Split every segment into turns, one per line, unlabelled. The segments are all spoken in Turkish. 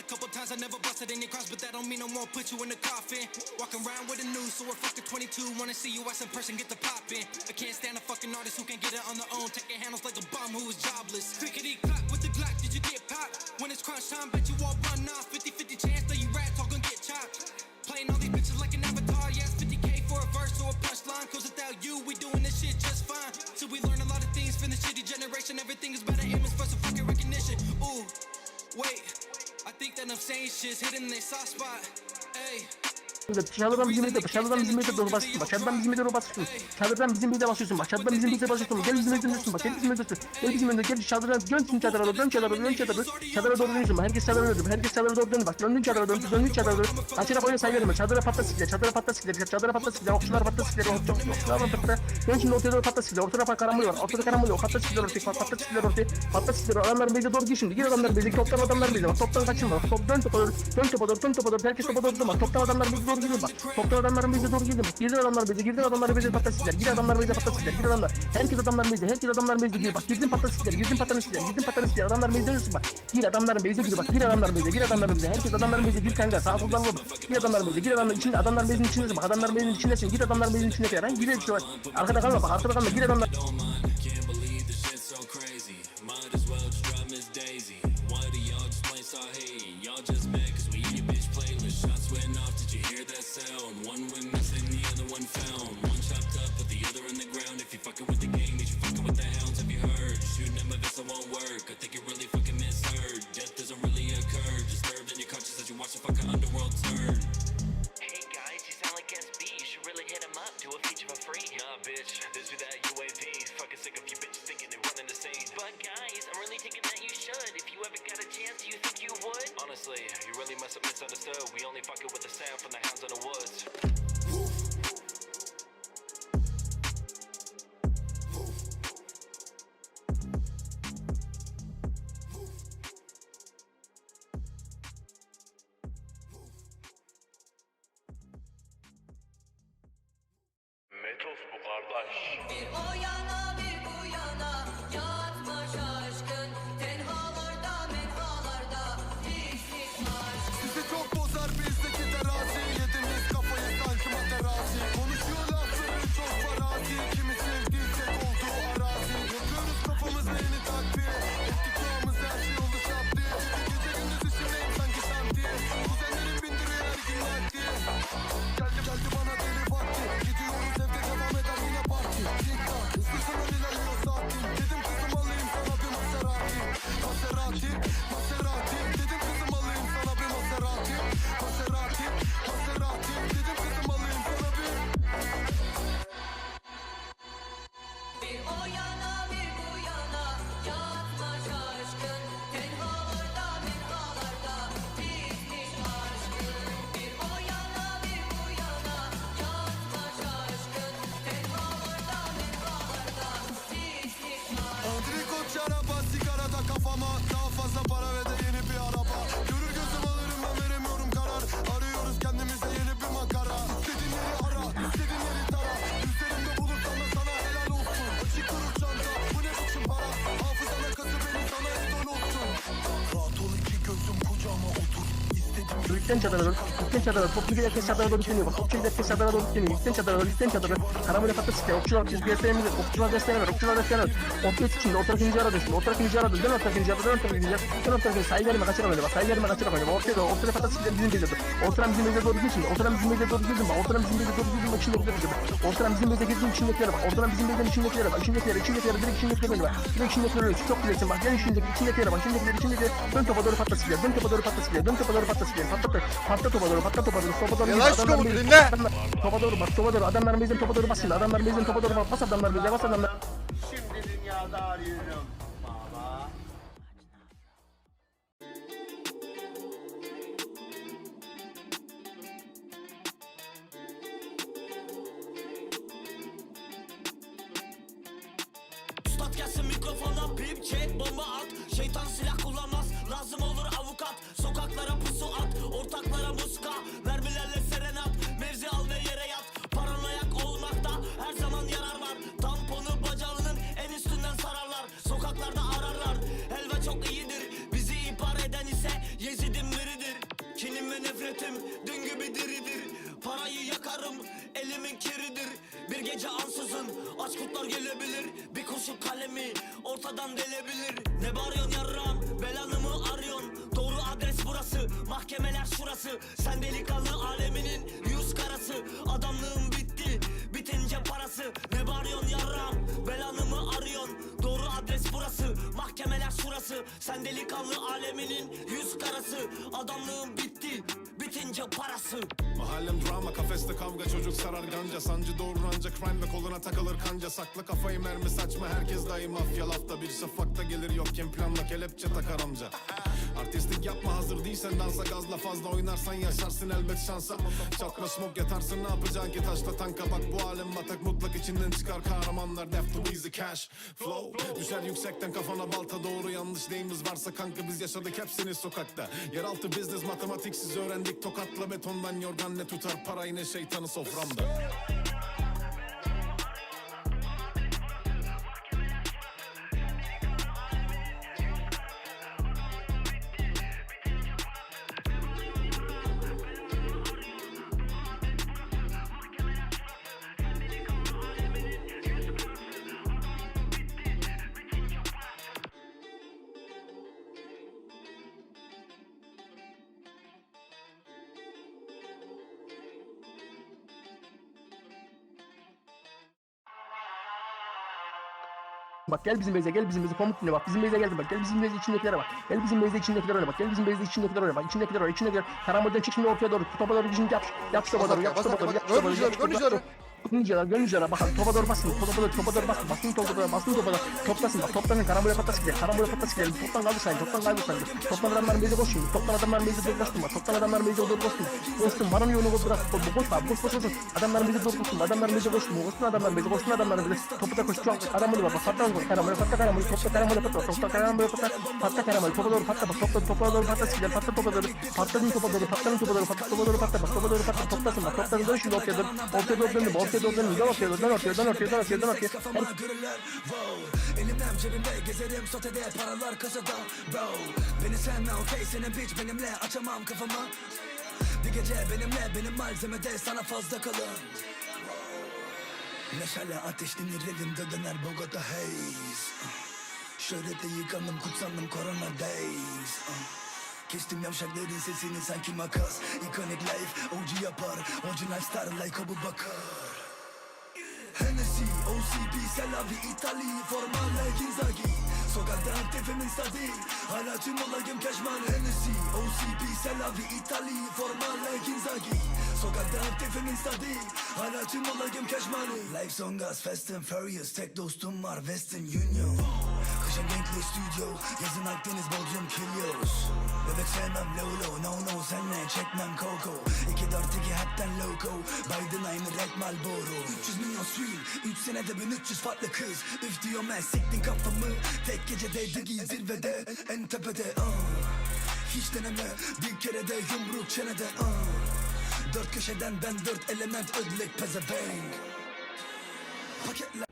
a couple times, I never busted any cross, but that don't mean I won't put you in the coffin. Walking around with a news, so a fucking 22. Wanna see you as in person, get the poppin'. I can't stand a fucking artist who can't get it on their own. Taking handles like a bum who is jobless. Clickety clap with the Glock, did you get popped? When it's crunch time, bet you all saying shit's hitting their soft spot. Hey.
Dışarıdan bizim bir de dışarıdan bizim bir doğru basıyorsun. Bak dışarıdan bizim bir doğru basıyorsun. Dışarıdan bizim bir basıyorsun. Bak dışarıdan bizim bir basıyorsun. Gel bizim önümüzdesin bak. Gel bizim önümüzdesin. Gel bizim önümüzde. Gel dışarıdan dön şimdi çadıra. Dön çadıra. Dön çadıra. Çadıra doğru dönüyorsun. Herkes çadıra doğru. Herkes çadıra doğru dön. Bak döndün çadıra doğru. Döndün çadıra doğru. Açıra boya say verme. Çadıra patla sikler. Çadıra patla sikler. Çadıra patla sikler. Okçular patla sikler. Okçular patla. Dön şimdi ortaya doğru patla sikler. Ortada karambol var. Ortada karambol yok. Patla sikler ortaya. Patla sikler ortaya. Patla sikler. Adamlar beyze doğru gir şimdi. Gir adamlar beyze. Toptan adamlar beyze. Bak toptan kaçırma. Bak top dön topa doğru. Dön topa doğru. Dön topa doğru. Herkes topa. Bak toptan adamlar beyze doğru gidiyor bak. Toptan adamların beyze doğru gidiyor bak. Girdi adamlar beyze. Girdi adamlar beyze patla sikler. Gir adamlar beyze patla sikler. Gir adamlar. Herkes adamlar beyze. Herkes adamlar beyze gir bak. Girdin patla sikler. Girdin patla sikler. Girdin patla sikler. Adamlar beyze dönüyorsun bak. Gir adamların beyze gir bak. Gir adamlar beyze. Gir adamlar beyze. Herkes adamların beyze. Gir kanka. Sağ soldan vur. Gir adamlar beyze. Gir adamlar içinde. Adamlar beyzin içindesin bak. Adamlar beyzin içindesin. Gir adamlar beyzin içinde falan. Gir işte bak. Arkada kalma bak. Arkada kalma. Gir adamlar.
Might as well just drop Miss Daisy. Why do y'all just start hating? Y'all just mad sound? One went missing, the other one found. One chopped up, but the other in the ground. If you fucking with the gang, then you fucking with the hounds. Have you heard? Shooting at my vessel won't work. I think you really fucking misheard. Death doesn't really occur. Disturbed in your conscience as you watch the fucking underworld turn.
Hey guys, you sound like SB. You should really hit him up. Do a feature for free.
Nah, bitch, this be that UAV. Fucking sick of you bitches thinking they're running the scene.
But guys, I'm really thinking that you should. If you ever got a chance, do you think you would?
Honestly, misunderstood. We only fucking with the sound from the hounds in the woods.
Metos bu kardeş.
Bir o yana
Yükten çadıra doğru. Yükten çadıra doğru. Toplu giderken çadıra doğru dönüyor. Bak toplu giderken çadıra doğru dönüyor. Yükten çadıra doğru. Yükten çadıra doğru. Karamele patla sikler. Okçular biz gösterimiz. Okçular ver. Okçular desteğine ver. Okçular içinde. O tarafı ince aradı şimdi. O tarafı ince aradı. Dön o tarafı ince aradı. Dön o tarafı ince aradı. Dön o tarafı ince Sayı verme kaçıra böyle bak. Sayı verme kaçıra böyle. Ortaya doğru. Ortaya patla sikler bizim bezirdi. Ortadan bizim bezirde doğru şimdi. Ortadan bizim bezirde doğru bak. Ortadan bizim bezirde doğru girdin bak. İçindekileri gir. Ortadan bizim bezirde girdin içindekilere bak. Ortadan bizim bezirde içindekilere bak. İçindekilere, içindekilere, direkt içindekilere bak. Direkt içindekilere bak. Çok güzelsin bak. Gel içindeki, içindekilere bak. İçindekileri, içindekileri. Dön topa doğru patla sikler. Dön topa doğru patla sikler. Dön topa doğru patla sikler. Patla topa doğru, patla topa doğru. Topa doğru. Yavaş
komutu dinle.
Topa doğru bas, topa doğru. Adamlar bizim topa doğru bas şimdi. Adamlar bizim topa doğru bas. Bas adamlar bize, bas adamlar.
Şimdi dünyada arıyorum. Gelsin mikrofona pip çek bomba at şeytan silah Nefretim dün gibi diridir. Parayı yakarım elimin kiridir. Bir gece ansızın aç kurtlar gelebilir. Bir kurşun kalemi ortadan delebilir. Ne bağırıyorsun yarram? Belanı mı arıyorsun. Doğru adres burası mahkemeler şurası. Sen delikanlı aleminin yüz karası. Adamlığın bitti bitince parası. Ne bağırıyorsun yarram? Belanı mı arıyorsun. Doğru adres burası mahkemeler şurası. Sen delikanlı aleminin yüz karası. Adamlığın bitti bitince parası.
Mahallem drama kafeste kavga çocuk sarar ganca Sancı doğurur ancak crime ve koluna takılır kanca. Sakla kafayı mermi saçma herkes dahi mafya. Lafta Bir şafakta gelir yokken planla kelepçe takar amca. Artistlik yapma hazır değilsen dansa gazla fazla oynarsan yaşarsın elbet şansa. Çakma smoke yatarsın ne yapacaksın ki taşla tanka? Bak bu alem batak mutlak içinden çıkar. Kahramanlar Def to easy cash flow. Düşer yüksekten kafana balta doğru yanlış neyimiz varsa kanka biz yaşadık hepsini sokakta. Yeraltı business matematiksiz öğrendik tokatla betondan yorgan ne tutar? Parayı ne şeytanı soframda
Bak gel bizim beyze gel bizim beyze komut dinle bak. Bizim beyze geldi bak. Gel bizim beyze içindekilere bak. Gel bizim beyze içindekiler oyna bak. Gel bizim beyze içindekiler oyna bak. İçindekiler oyna içindekiler karambolden çık şimdi ortaya doğru. Topa doğru şimdi yap yap topa doğru yap topa doğru yap topa doğru yap topa doğru Gönlüceler, gönlüceler bakalım. Topa doğru basın, topa doğru, topa doğru basın, basın topa doğru, basın topa doğru, toplasın bak, toplasın, karambole patlas gidelim, karambole patlas gidelim, toptan kaldı sayın, toptan kaldı sayın, toptan adamların bezi boş şimdi, toptan adamların bezi doğru bastım bak, toptan adamların bezi doğru bastım, koştum, varanın yolunu bırak, koş, koş, koş, koş, koş, koş, adamların bezi doğru koştum, adamların bezi koştum, koştum adamların bezi, koştum adamların bezi, topu da koş, çok, karambole bak, patla, karambole, patla, karambole, topla, karambole, patla, topla, karambole, patla, patla, karambole, topa doğru, patla, bak, topla, topa doğru, patla, gidelim, patla, topa doğru, patladın topa doğru, patladın topa doğru, patla, topa doğru, patla, bak, topa doğru, patla, toplasın, bak, toplasın, dön ortaya dön, ortaya doğru döndüm, dön ortaya doğru, dön ortaya, dön ortaya, dön ortaya, ortaya,
wow Elimden cebimde gezerim sotede paralar kasada bro Beni sevme okey senin bitch benimle açamam kafamı Bir gece benimle benim malzemede sana fazla kalın Meşale ateşlenir elimde döner Bogota haze Şöhrete yıkandım kutsandım corona days Kestim yavşakların sesini sanki makas Iconic life OG yapar Orijinal star like Abu Bakar Hennessy, OCP, Selavi, İtali, Formale, Ginzagi Sokakta aktifimin stadı Hala tüm olayım keşman Hennessy, OCP, Selavi, İtali, Formale, Ginzagi Sokakta aktifimin stadı Hala tüm olayım keşman Life on gas, Fast and Furious. Tek dostum var, Western Union Kışın Genkley Studio. Yazın Akdeniz, Bodrum, Kilios. Bebek sevmem Lolo, no no senle çekmem Coco. 2-4-2 hepten loco. Biden aynı Red Malboro 300 milyon stream. 3 senede 1300 farklı kız. Üf diyorum ben siktin kafamı. Tek gecede digi zirvede. En tepede uh. Hiç deneme. Bir kere de yumruk çenede uh. Dört köşeden ben dört element ödlek pezevenk. Paketler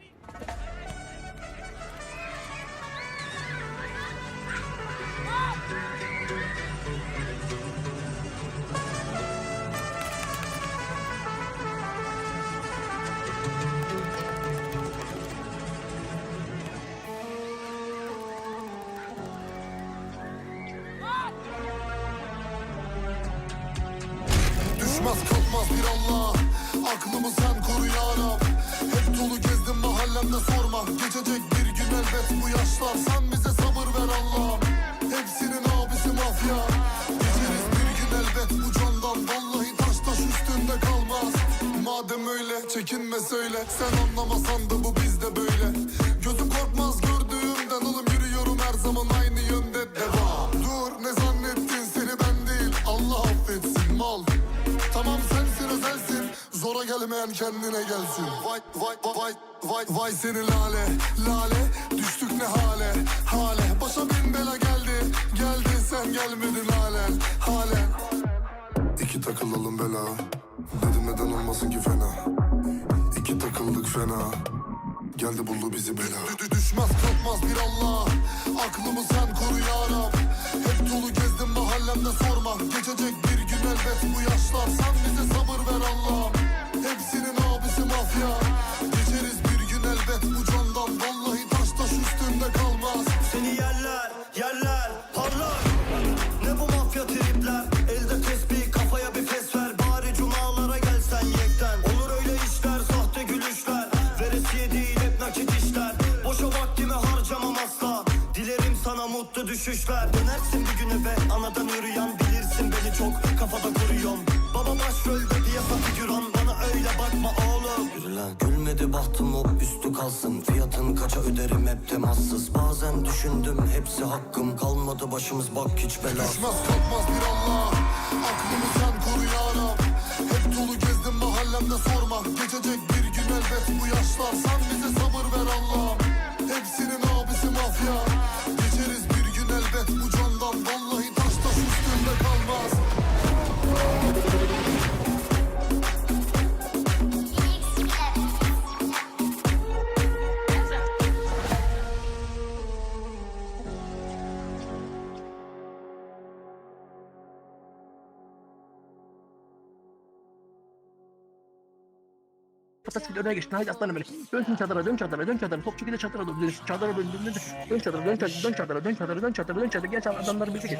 Allah Aklımı sen koru ya Rab. Hep dolu gezdim mahallemde sorma. Geçecek bir gün elbet bu yaşlar. Sen bize sabır ver Allah'ım. Hepsinin abisi mafya. Geçeriz bir gün elbet bu candan. Vallahi taş taş üstünde kalmaz. Madem öyle çekinme söyle. Sen anlamasan da bu bizde böyle. Gözüm korkmaz gördüğümden. Oğlum yürüyorum her zaman aynı yönde. Devam. Dur ne zannettin? Seni ben değil. Allah affetsin mal. Tamam sensin zora gelmeyen kendine gelsin. Vay vay vay vay vay seni lale lale. Düştük ne hale hale. Başa bin bela geldi geldi sen gelmedin halen halen İki takılalım bela. Dedim neden olmasın ki fena? İki takıldık fena. Geldi buldu bizi bela. Dü- Düşmez kalkmaz bir Allah. Aklımı sen koru yarab Hep dolu gezdim mahallemde sorma. Geçecek bir gün elbet bu yaşlar. Sen bize sabır ver Allah'ım mafya Geçeriz bir gün elbet bu candan. Vallahi taş taş üstünde kalmaz.
Seni yerler, yerler, parlar. Ne bu mafya tripler? Elde tespih, kafaya bir fes ver. Bari cumalara gelsen yekten. Olur öyle işler, sahte gülüşler. Veresiye değil hep nakit işler. Boşa vaktimi harcamam asla. Dilerim sana mutlu düşüşler. Dönersin bir gün eve anadan yürüyen Bilirsin beni çok kafada kuruyorsun Baba başrolde figüran Bana öyle bakma oğlum. Yürü lan. Gülmedi bahtım hop üstü kalsın. Fiyatın kaça öderim hep temassız. Bazen düşündüm hepsi hakkım Kalmadı. Başımız bak hiç bela
Düşmez kalkmaz bir Allah. Aklımı sen koru yarab Hep dolu gezdim mahallemde sorma. Geçecek bir gün elbet bu yaşlar. Sen bize sabır ver Allah'ım. Hepsinin abisi mafya
Patas önüne geçtin. Haydi aslanım benim. Dön çadıra, dön çadıra, dön çadıra. Topçu gide çadıra doğru. Dön çadıra dön, dön, dön. Dön çadıra, dön çadıra, dön çadıra, dön çadıra, dön çadıra, dön çadıra. Gel çal adamların bize gir.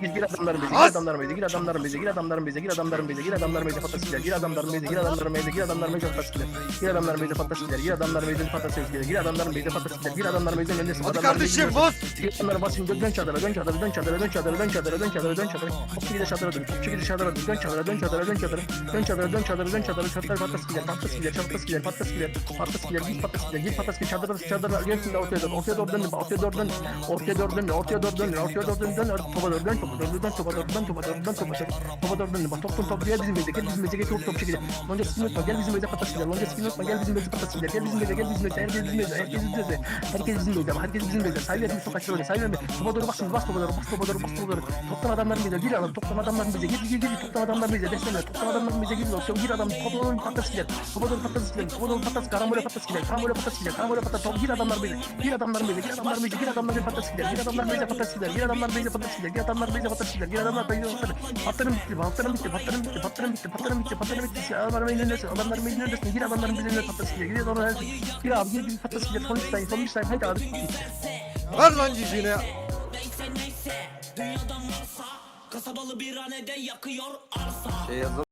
Gir gir adamların bize, gir adamların bize, gir adamların bize, gir adamların bize, gir adamların bize, gir adamların bize patas gider. Gir adamların bize, gir adamların bize, gir adamların bize patas gider. Gir adamların bize patas gider. Gir adamların bize patas gider. Gir adamların bize patas gider. Gir adamların bize önündesin.
Hadi
Adamların
kardeşim boz.
Gir adamları basın, dön dön çadıra, dön çadıra, dön çadıra, dön çadıra, dön çadıra, dön çadıra, dön çadıra. Topçu gide çadıra dön, topçu gide çadıra dön, dön çadıra, dön çadıra, dön çadıra. Dön çadıra, dön çadıra, dön çadıra. Çadıra patas gider, patas gider, patas gider, patas gider. Patas gider, git patas gider, git patas gider. Çadıra, çadıra, gel şimdi ortaya dön, ortaya doğru dön, ortaya doğru dön, ortaya doğru dön, ortaya doğru dön, ortaya doğru dön, dön, topa doğru dön, topa doğru dön, topa doğru dön, topa doğru dön, topa doğru topa doğru dön. Bak top top top gel bizim beze, gel bizim beze, gel top top çekilir. Lonca spin unutma, gel bizim beze patas gider. Lonca spin unutma, gel bizim beze patas gider. Gel bizim beze, gel bizim beze, herkes bizim beze, herkes bizim beze, herkes bizim beze, herkes bizim beze. Sayı bir sokak şöyle, sayı bir. Topa doğru bak şimdi, bas topa doğru, bas topa doğru, bas topa doğru. Toptan adamların bize, gir adam, toptan adamların bize, gir gir gir, toptan adamların bize, desene, toptan adamların bize gir, toptan gir adam, topa doğru patas gider. Topa patas gider, topa doğru patas, karambole patas gider, karambole patas gider, karambole patas, top gir adamlar bize, gir adamlar bize, gir adamlar bize, gir adamlar bize patas gider, gir adamlar bize patas gider, gir adamlar bize patas gider, gir adamlar bize patas gider, gir adamlar bize patas gider. Patlarım bitti, patlarım bitti, patlarım bitti, patlarım bitti, patlarım bitti, patlarım bitti. Adamların elindesin, adamların elindesin, gir adamların bize patas gider, gir adamlar gir abi, gir patas gider, son üç tane, son üç tane, haydi abi.
Ver lan ciciğini.
Kasabalı bir hanede yakıyor arsa
Şey yazalım.